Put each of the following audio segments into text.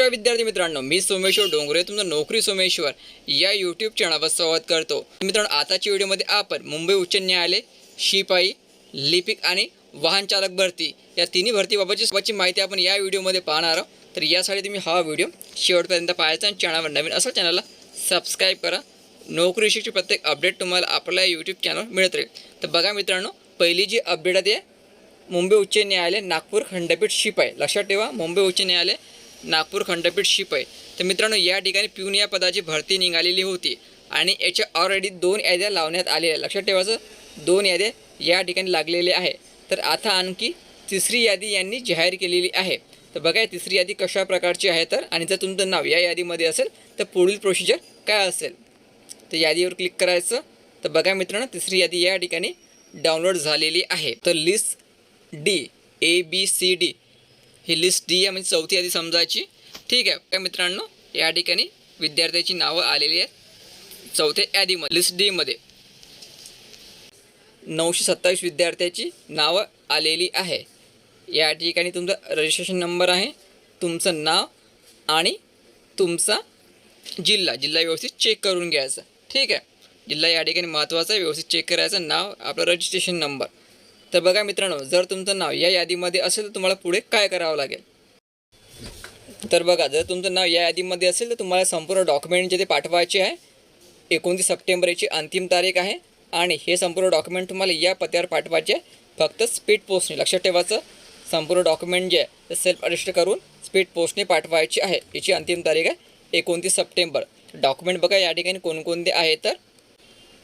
नमस्कार विद्यार्थी मित्रांनो मी सोमेश्वर डोंगरे तुमचं नोकरी सोमेश्वर या यूट्यूब चॅनलवर स्वागत करतो. मित्रांनो आताच्या व्हिडिओमध्ये आपण मुंबई उच्च न्यायालय शिपाई लिपिक आणि वाहन चालक भरती या तिन्ही भरतीबाबतची सोबतची माहिती आपण या व्हिडिओमध्ये पाहणार आहोत. तर यासाठी तुम्ही हा व्हिडिओ शेवटपर्यंत पाहायचा आणि चॅनलवर नवीन असा चॅनलला सबस्क्राईब करा. नोकरीविषयीची प्रत्येक अपडेट तुम्हाला आपल्या यूट्यूब चॅनल मिळत राहील. तर बघा मित्रांनो पहिली जी अपडेट आहे मुंबई उच्च न्यायालय नागपूर खंडपीठ शिपाई. लक्षात ठेवा मुंबई उच्च न्यायालय नागपूर खंडपीठ शिप आहे. तर मित्रांनो या ठिकाणी पिऊन या पदाची भरती निघालेली होती आणि याच्या ऑलरेडी दोन याद्या लावण्यात आलेल्या लक्षात ठेवायचं दोन याद्या या ठिकाणी लागलेल्या आहे. तर आता आणखी तिसरी यादी यांनी जाहीर केलेली आहे. तर बघा तिसरी यादी कशा प्रकारची आहे तर आणि जर तुमचं नाव या यादीमध्ये असेल तर पुढील प्रोसिजर काय असेल? तर यादीवर क्लिक करायचं. तर बघा मित्रांनो तिसरी यादी या ठिकाणी डाउनलोड झालेली आहे. तर list D A B C D he list D आहे म्हणजे चौथी यादी समजायची. ठीक आहे काय मित्रांनो या ठिकाणी विद्यार्थ्याची नावं आलेली आहेत. चौथ्या यादीमध्ये लिस्ट डीमध्ये नऊशे सत्तावीस विद्यार्थ्याची नावं आलेली आहे. या ठिकाणी तुमचा रजिस्ट्रेशन नंबर आहे तुमचं नाव आणि तुमचा जिल्हा. जिल्हा व्यवस्थित चेक करून घ्यायचा. ठीक आहे? जिल्हा या ठिकाणी महत्त्वाचा आहे व्यवस्थित चेक करायचं. नाव आपलं रजिस्ट्रेशन नंबर तर बघा मित्रांनो जर तुमचं नाव या यादीमध्ये असेल तर तुम्हाला पुढे काय करावं लागेल? तर बघा जर तुमचं नाव या यादीमध्ये असेल तर तुम्हाला संपूर्ण डॉक्युमेंट जे ते पाठवायचे आहे. एकोणतीस सप्टेंबर याची अंतिम तारीख आहे आणि हे संपूर्ण डॉक्युमेंट तुम्हाला या पत्त्यावर पाठवायचे आहे. फक्त स्पीड पोस्टने लक्षात ठेवायचं. संपूर्ण डॉक्युमेंट जे आहे ते सेल्फ रजिस्टर करून स्पीड पोस्टने पाठवायची आहे. याची अंतिम तारीख आहे एकोणतीस सप्टेंबर. डॉक्युमेंट बघा या ठिकाणी कोणकोणते आहे तर?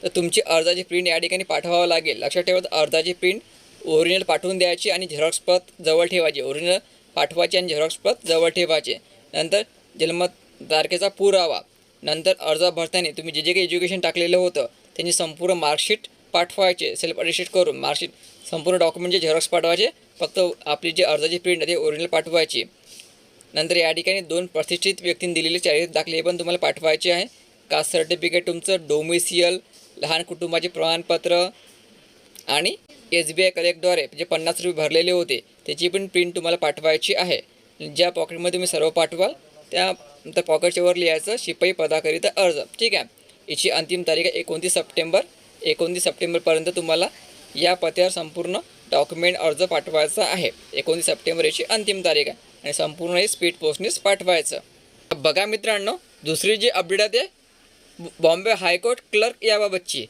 तर तुमची अर्जाची प्रिंट या ठिकाणी पाठवावं लागेल. लक्षात ठेवा अर्जाची प्रिंट ओरिजिनल पाठवून द्यायची आणि झेरॉक्स प्रत जवळ ठेवायची. ओरिजिनल पाठवायची आणि झेरॉक्स प्रत जवळ ठेवायचे. नंतर जन्म तारखेचा पुरावा. नंतर अर्ज भरताना तुम्ही जे जे काही एज्युकेशन टाकलेलं होतं त्यांची संपूर्ण मार्कशीट पाठवायचे. सेल्फ अटेस्टेड करून मार्कशीट संपूर्ण डॉक्युमेंटचे झेरॉक्स पाठवायचे फक्त आपली जी अर्जाची प्रिंट आहे ती ओरिजिनल पाठवायची. नंतर या ठिकाणी दोन प्रतिष्ठित व्यक्तींनी दिलेले चारित्र्य दाखले पण तुम्हाला पाठवायचे आहे. कास्ट सर्टिफिकेट तुमचं डोमिसियल लहान कुटुंबाचे प्रमाणपत्र आणि एस बी आय कलेक्टद्वारे जे पन्नास रुपये भरलेले होते त्याची पण प्रिंट तुम्हाला पाठवायची आहे. ज्या पॉकेटमध्ये तुम्ही सर्व पाठवाल त्या त्या पॉकेटच्या वर लिहायचं शिपाई पदाकरिता अर्ज. ठीक आहे? याची अंतिम तारीख आहे एकोणतीस सप्टेंबर. एकोणतीस सप्टेंबरपर्यंत तुम्हाला या पत्त्यावर संपूर्ण डॉक्युमेंट अर्ज पाठवायचा आहे. एकोणतीस सप्टेंबर याची अंतिम तारीख आहे. आणि संपूर्ण हे स्पीड पोस्टनेच पाठवायचं. बघा मित्रांनो दुसरी जी अपडेट आहे ते बॉम्बे हायकोर्ट क्लर्क याबाबतची.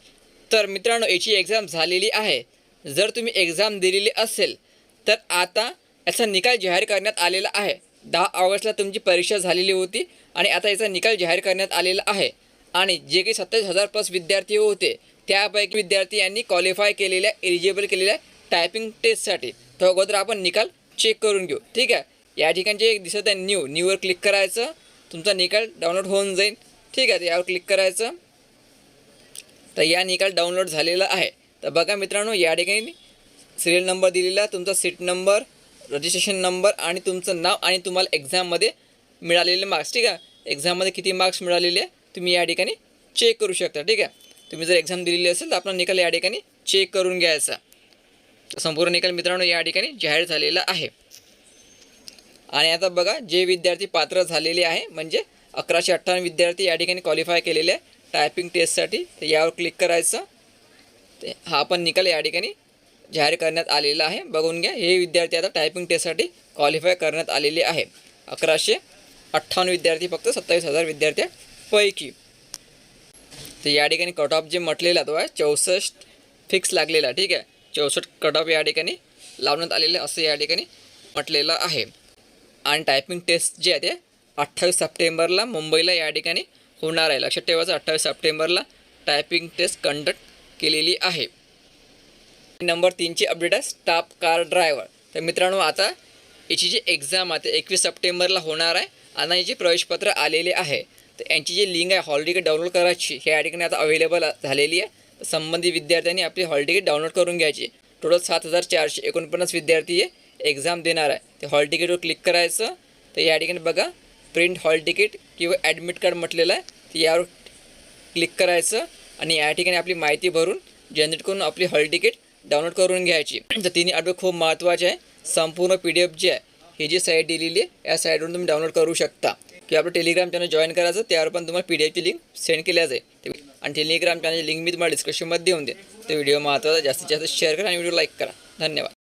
तर मित्रांनो याची एक्झाम झालेली आहे. जर तुम्ही एक्झाम दिलेली असेल तर आता याचा निकाल जाहीर करण्यात आलेला आहे. दहा ऑगस्टला तुमची परीक्षा झालेली होती आणि आता याचा निकाल जाहीर करण्यात आलेला आहे. आणि जे काही सत्तावीस हजार प्लस विद्यार्थी होते त्यापैकी विद्यार्थी यांनी क्वालिफाय केलेल्या एलिजिबल केलेल्या टायपिंग टेस्टसाठी तो अगोदर आपण निकाल चेक करून घेऊ. ठीक आहे? या ठिकाणचे एक दिसत आहे न्यू न्यूवर क्लिक करायचं. तुमचा निकाल डाउनलोड होऊन जाईल. ठीक आहे? यावर क्लिक करायचं. तर या निकाल डाउनलोड झालेला आहे. तर बघा मित्रांनो या ठिकाणी सिरियल नंबर दिलेला तुमचा सीट नंबर रजिस्ट्रेशन नंबर आणि तुमचं नाव आणि तुम्हाला एक्झाममध्ये मिळालेले मार्क्स ठीक आहे? एक्झाममध्ये किती मार्क्स मिळालेले आहे तुम्ही या ठिकाणी चेक करू शकता ठीक आहे? तुम्ही जर एक्झाम दिलेली असेल तर आपला निकाल या ठिकाणी चेक करून घ्यायचा. संपूर्ण निकाल मित्रांनो या ठिकाणी जाहीर झालेला आहे. आणि आता बघा जे विद्यार्थी पात्र झालेले आहे म्हणजे अकराशे अठ्ठावन्न विद्यार्थी या ठिकाणी क्वालिफाय केलेले आहे. टायपिंग टेस्टसाठी तर यावर क्लिक करायचं. ते हा पण निकाल या ठिकाणी जाहीर करण्यात आलेला आहे. बघून घ्या हे विद्यार्थी आता टायपिंग टेस्टसाठी क्वालिफाय करण्यात आलेले आहे. अकराशे अठ्ठावन्न विद्यार्थी फक्त सत्तावीस हजार विद्यार्थ्यापैकी तर या ठिकाणी कट ऑफ जे म्हटलेला तो आहे चौसष्ट फिक्स लागलेला ठीक आहे? चौसष्ट कट ऑफ या ठिकाणी लावण्यात आलेलं असं या ठिकाणी म्हटलेलं आहे. आणि टायपिंग टेस्ट जे आहे ते अठ्ठावीस सप्टेंबरला मुंबईला या ठिकाणी होणार आहे. लक्षात ठेवायचं अठ्ठावीस सप्टेंबरला टायपिंग टेस्ट कंडक्ट केलेली आहे. नंबर तीनची अपडेट आहे स्टाफ कार ड्रायव्हर तर मित्रांनो आता याची जी एक्झाम आहे ते एकवीस सप्टेंबरला होणार आहे आणि याचे प्रवेशपत्र आलेले आहे. तर यांची जी लिंक आहे हॉल तिकीट डाउनलोड करायची ह्या ठिकाणी आता अवेलेबल झालेली आहे. संबंधित विद्यार्थ्यांनी आपली हॉल तिकीट डाउनलोड करून घ्यायची. टोटल सात हजार चारशे एकोणपन्नास विद्यार्थी हे एक्झाम देणार आहे. ते हॉल तिकीटवर क्लिक करायचं. तर या ठिकाणी बघा प्रिंट हॉल तिकीट किंवा ॲडमिट कार्ड म्हटलेलं आहे. तर यावर क्लिक करायचं. आणि या ठिकाणी आपली माहिती भरून जनरेट करून आपली हॉल तिकीट डाउनलोड करून घ्यायची. तर तिन्ही अपडेट खूप महत्त्वाचे आहे. संपूर्ण पी डी एफ जे आहे ही जी साईट दिलेली आहे या साईटवरून तुम्ही डाउनलोड करू शकता. किंवा आपलं टेलिग्राम चॅनल जॉईन करायचं त्यावर पण तुम्हाला पी डी एफची लिंक सेंड केल्या जाईल आणि टेलिग्राम चॅनलची लिंक मी तुम्हाला डिस्क्रिप्शनमध्ये देऊन दे तो व्हिडिओ महत्त्वाचा जास्तीत जास्त शेअर करा आणि व्हिडिओ लाईक करा. धन्यवाद.